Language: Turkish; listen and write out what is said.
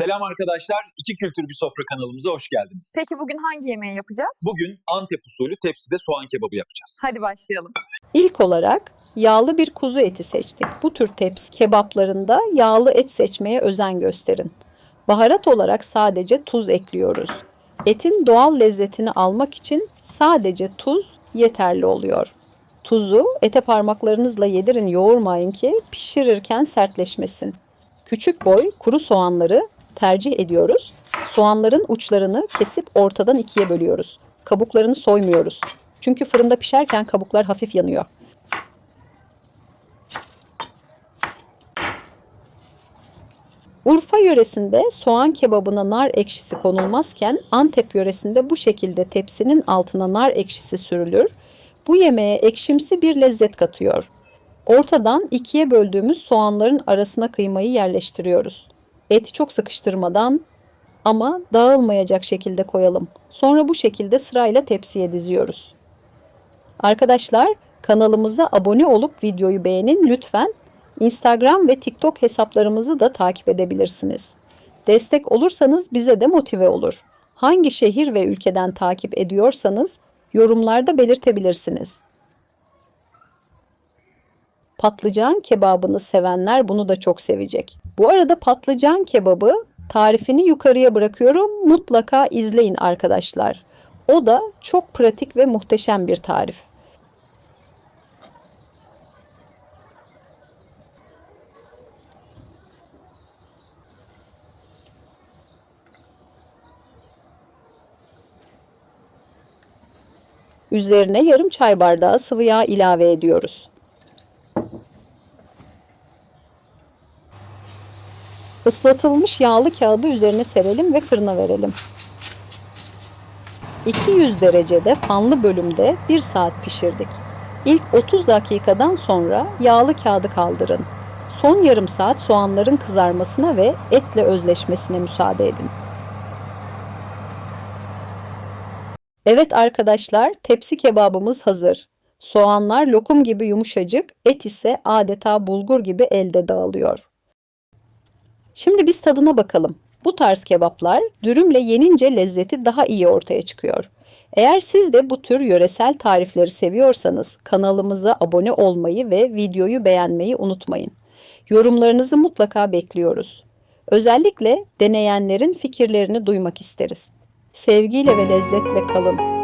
Selam arkadaşlar. İki Kültür Bir Sofra kanalımıza hoş geldiniz. Peki bugün hangi yemeği yapacağız? Bugün Antep usulü tepside soğan kebabı yapacağız. Hadi başlayalım. İlk olarak yağlı bir kuzu eti seçtik. Bu tür tepsi kebaplarında yağlı et seçmeye özen gösterin. Baharat olarak sadece tuz ekliyoruz. Etin doğal lezzetini almak için sadece tuz yeterli oluyor. Tuzu ete parmaklarınızla yedirin yoğurmayın ki pişirirken sertleşmesin. Küçük boy kuru soğanları tercih ediyoruz. Soğanların uçlarını kesip ortadan ikiye bölüyoruz. Kabuklarını soymuyoruz. Çünkü fırında pişerken kabuklar hafif yanıyor. Urfa yöresinde soğan kebabına nar ekşisi konulmazken Antep yöresinde bu şekilde tepsinin altına nar ekşisi sürülür. Bu yemeğe ekşimsi bir lezzet katıyor. Ortadan ikiye böldüğümüz soğanların arasına kıymayı yerleştiriyoruz. Eti çok sıkıştırmadan ama dağılmayacak şekilde koyalım. Sonra bu şekilde sırayla tepsiye diziyoruz. Arkadaşlar kanalımıza abone olup videoyu beğenin lütfen. Instagram ve TikTok hesaplarımızı da takip edebilirsiniz. Destek olursanız bize de motive olur. Hangi şehir ve ülkeden takip ediyorsanız yorumlarda belirtebilirsiniz. Patlıcan kebabını sevenler bunu da çok sevecek. Bu arada patlıcan kebabı tarifini yukarıya bırakıyorum. Mutlaka izleyin arkadaşlar. O da çok pratik ve muhteşem bir tarif. Üzerine yarım çay bardağı sıvı yağ ilave ediyoruz. Islatılmış yağlı kağıdı üzerine serelim ve fırına verelim. 200 derecede fanlı bölümde 1 saat pişirdik. İlk 30 dakikadan sonra yağlı kağıdı kaldırın. Son yarım saat soğanların kızarmasına ve etle özleşmesine müsaade edin. Evet arkadaşlar, tepsi kebabımız hazır. Soğanlar lokum gibi yumuşacık, et ise adeta bulgur gibi elde dağılıyor. Şimdi biz tadına bakalım. Bu tarz kebaplar dürümle yenince lezzeti daha iyi ortaya çıkıyor. Eğer siz de bu tür yöresel tarifleri seviyorsanız kanalımıza abone olmayı ve videoyu beğenmeyi unutmayın. Yorumlarınızı mutlaka bekliyoruz. Özellikle deneyenlerin fikirlerini duymak isteriz. Sevgiyle ve lezzetle kalın.